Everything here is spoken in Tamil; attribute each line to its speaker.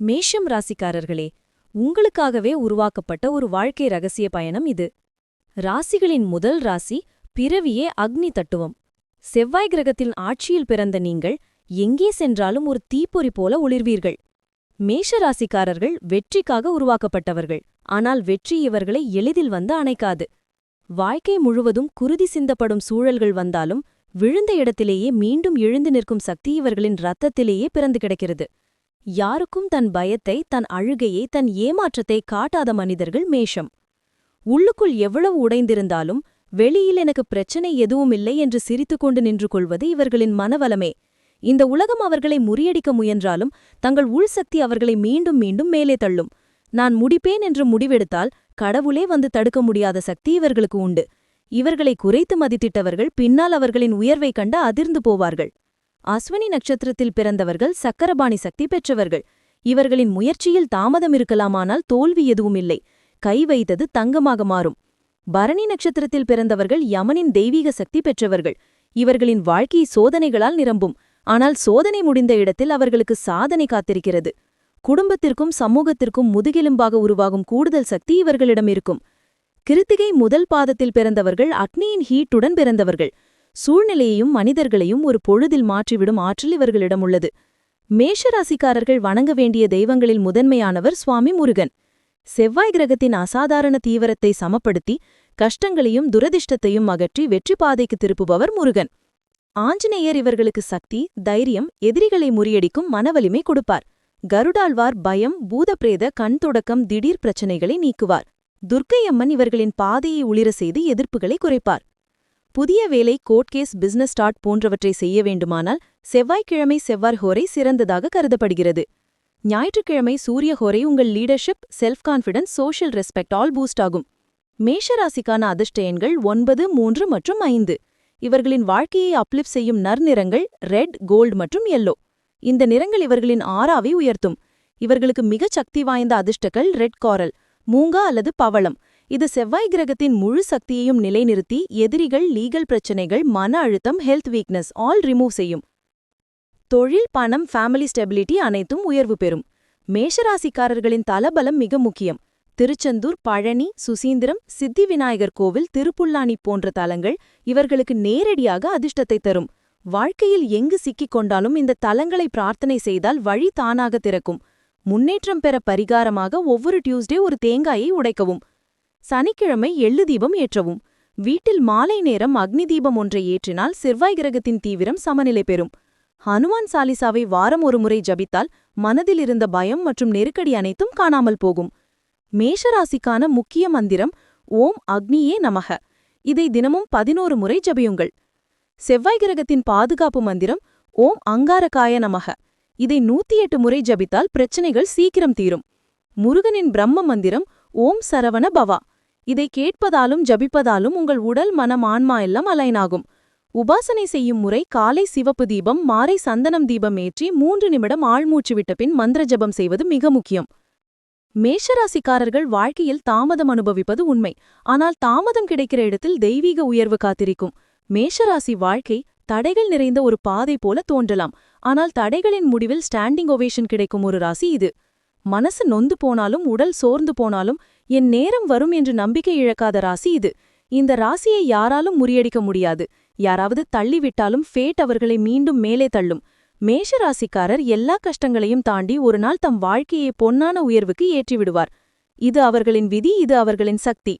Speaker 1: மேஷம் ராசிக்காரர்களே உங்களுக்காகவே உருவாக்கப்பட்ட ஒரு வாழ்க்கை ரகசிய பயணம் இது. ராசிகளின் முதல் ராசி பிறவியே அக்னி தட்டுவம் செவ்வாய் கிரகத்தின் ஆட்சியில் பிறந்த நீங்கள் எங்கே சென்றாலும் ஒரு தீப்பொறி போல ஒளிர்வீர்கள். மேஷ ராசிக்காரர்கள் வெற்றிக்காக உருவாக்கப்பட்டவர்கள் ஆனால் வெற்றி இவர்களை எளிதில் வந்து அணைக்காது. வாழ்க்கை முழுவதும் குருதி சிந்தப்படும் சூழல்கள் வந்தாலும் விழுந்த இடத்திலேயே மீண்டும் எழுந்து நிற்கும் சக்தி இவர்களின் ரத்தத்திலேயே பிறந்து கிடக்கிறது. யாருக்கும் தன் பயத்தை தன் அழுகையை தன் ஏமாற்றத்தை காட்டாத மனிதர்கள் மேஷம். உள்ளுக்குள் எவ்வளவு உடைந்திருந்தாலும் வெளியில் எனக்கு பிரச்சனை எதுவுமில்லை என்று சிரித்துக்கொண்டு நின்று கொள்வது இவர்களின் மனவலமே இந்த உலகம் அவர்களை முறியடிக்க முயன்றாலும் தங்கள் உள்சக்தி அவர்களை மீண்டும் மீண்டும் மேலே தள்ளும். நான் முடிப்பேன் என்று முடிவெடுத்தால் கடவுளே வந்து தடுக்க முடியாத சக்தி இவர்களுக்கு உண்டு. இவர்களை குறைத்து மதித்திட்டவர்கள் பின்னால் அவர்களின் உயர்வை கண்டு அதிர்ந்து போவார்கள். அஸ்வினி நட்சத்திரத்தில் பிறந்தவர்கள் சக்கரபாணி சக்தி பெற்றவர்கள். இவர்களின் முயற்சியில் தாமதம் இருக்கலாமானால் தோல்வி எதுவும் இல்லை. கை வைத்தது தங்கமாக மாறும். பரணி நட்சத்திரத்தில் பிறந்தவர்கள் யமனின் தெய்வீக சக்தி பெற்றவர்கள். இவர்களின் வாழ்க்கை சோதனைகளால் நிரம்பும். ஆனால் சோதனை முடிந்த இடத்தில் அவர்களுக்கு சாதனை காத்திருக்கிறது. குடும்பத்திற்கும் சமூகத்திற்கும் முதுகெலும்பாக உருவாகும் கூடுதல் சக்தி இவர்களிடம் இருக்கும். கிருத்திகை முதல் பாதத்தில் பிறந்தவர்கள் அக்னியின் ஹீட்டுடன் பிறந்தவர்கள். சூழ்நிலையையும் மனிதர்களையும் ஒரு பொழுதில் மாற்றிவிடும் ஆற்றல் இவர்களிடம் உள்ளது. மேஷராசிக்காரர்கள் வணங்க வேண்டிய தெய்வங்களில் முதன்மையானவர் சுவாமி முருகன். செவ்வாய் கிரகத்தின் அசாதாரண தீவிரத்தை சமப்படுத்தி கஷ்டங்களையும் துரதிஷ்டத்தையும் அகற்றி வெற்றி பாதைக்கு திருப்புபவர் முருகன். ஆஞ்சநேயர் இவர்களுக்கு சக்தி தைரியம் எதிரிகளை முறியடிக்கும் மனவலிமை கொடுப்பார். கருடாழ்வார் பயம் பூதப்பிரேத கண் தொடக்கம் திடீர் பிரச்சனைகளை நீக்குவார். துர்க்கையம்மன் இவர்களின் பாதையை உளிர செய்து எதிர்ப்புகளை குறைப்பார். புதிய வேலை கோட்கேஸ் பிசினஸ் ஸ்டார்ட் போன்றவற்றை செய்ய வேண்டுமானால் செவ்வாய்க்கிழமை செவ்வார் ஹோரை சிறந்ததாக கருதப்படுகிறது. ஞாயிற்றுக்கிழமை சூரிய ஹோரை உங்கள் leadership self confidence social respect all boost ஆகும். மேஷராசிக்கான அதிர்ஷ்ட எண்கள் ஒன்பது மூன்று மற்றும் ஐந்து. இவர்களின் வாழ்க்கையை அப்லிப் செய்யும் நற்நிறங்கள் ரெட் கோல்டு மற்றும் எல்லோ இந்த நிறங்கள் இவர்களின் ஆறாவை உயர்த்தும். இவர்களுக்கு மிகச் சக்தி வாய்ந்த அதிர்ஷ்டக்கள் ரெட் காரல் மூங்கா அல்லது பவளம். இது செவ்வாய் கிரகத்தின் முழு சக்தியையும் நிலைநிறுத்தி எதிரிகள் லீகல் பிரச்சனைகள் மன அழுத்தம் ஹெல்த் வீக்னஸ் ஆல் ரிமூவ் செய்யும். தொழில் பணம் ஃபேமிலி ஸ்டெபிலிட்டி அனைத்தும் உயர்வு பெறும். மேஷராசிக்காரர்களின் தலபலம் மிக முக்கியம். திருச்செந்தூர் பழனி சுசீந்திரம் சித்தி விநாயகர் கோவில் திருப்புல்லானி போன்ற தலங்கள் இவர்களுக்கு நேரடியாக அதிர்ஷ்டத்தை தரும். வாழ்க்கையில் எங்கு சிக்கிக் கொண்டாலும் இந்த தலங்களை பிரார்த்தனை செய்தால் வழி தானாக திறக்கும். முன்னேற்றம் பெற பரிகாரமாக ஒவ்வொரு டியூஸ்டே ஒரு தேங்காயை உடைக்கவும். சனிக்கிழமை எள்ளு தீபம் ஏற்றவும். வீட்டில் மாலை நேரம் அக்னி தீபம் ஒன்றை ஏற்றினால் செவ்வாய் கிரகத்தின் தீவிரம் சமநிலை பெறும். ஹனுமான் சாலிசாவை வாரம் ஒரு முறை ஜபித்தால் மனதில் இருந்த பயம் மற்றும் நெருக்கடி அனைத்தும் காணாமல் போகும். மேஷராசிக்கான முக்கிய மந்திரம் ஓம் அக்னியே நமக. இதை தினமும் பதினோரு முறை ஜபியுங்கள். செவ்வாய் கிரகத்தின் பாதுகாப்பு மந்திரம் ஓம் அங்காரகாய நமக. இதை நூத்தி எட்டு முறை ஜபித்தால் பிரச்சனைகள் சீக்கிரம் தீரும். முருகனின் பிரம்ம மந்திரம் ஓம் சரவண பவா. இதை கேட்பதாலும் ஜபிப்பதாலும் உங்கள் உடல் மனம் ஆன்மா எல்லாம் அலைனாகும். உபாசனை செய்யும் முறை காலை சிவப்பு தீபம் மாறை சந்தனம் தீபம் ஏற்றி மூன்று நிமிடம் ஆழ்மூச்சு விட்ட பின் மந்திர ஜபம் செய்வது மிக முக்கியம். மேஷராசிக்காரர்கள் வாழ்க்கையில் தாமதம் அனுபவிப்பது உண்மை. ஆனால் தாமதம் கிடைக்கிற இடத்தில் தெய்வீக உயர்வு காத்திருக்கும். மேஷராசி வாழ்க்கை தடைகள் நிறைந்த ஒரு பாதை போல தோன்றலாம். ஆனால் தடைகளின் முடிவில் ஸ்டாண்டிங் ஒவேஷன் கிடைக்கும் ஒரு ராசி இது. மனசு நொந்து போனாலும் உடல் சோர்ந்து போனாலும் என் நேரம் வரும் என்று நம்பிக்கை இழக்காத ராசி இது. இந்த ராசியை யாராலும் முறியடிக்க முடியாது. யாராவது தள்ளிவிட்டாலும் ஃபேட் அவர்களை மீண்டும் மேலே தள்ளும். மேஷ ராசிக்காரர் எல்லா கஷ்டங்களையும் தாண்டி ஒரு நாள் தம் வாழ்க்கையை பொன்னான உயர்வுக்கு ஏற்றிவிடுவார். இது அவர்களின் விதி இது அவர்களின் சக்தி.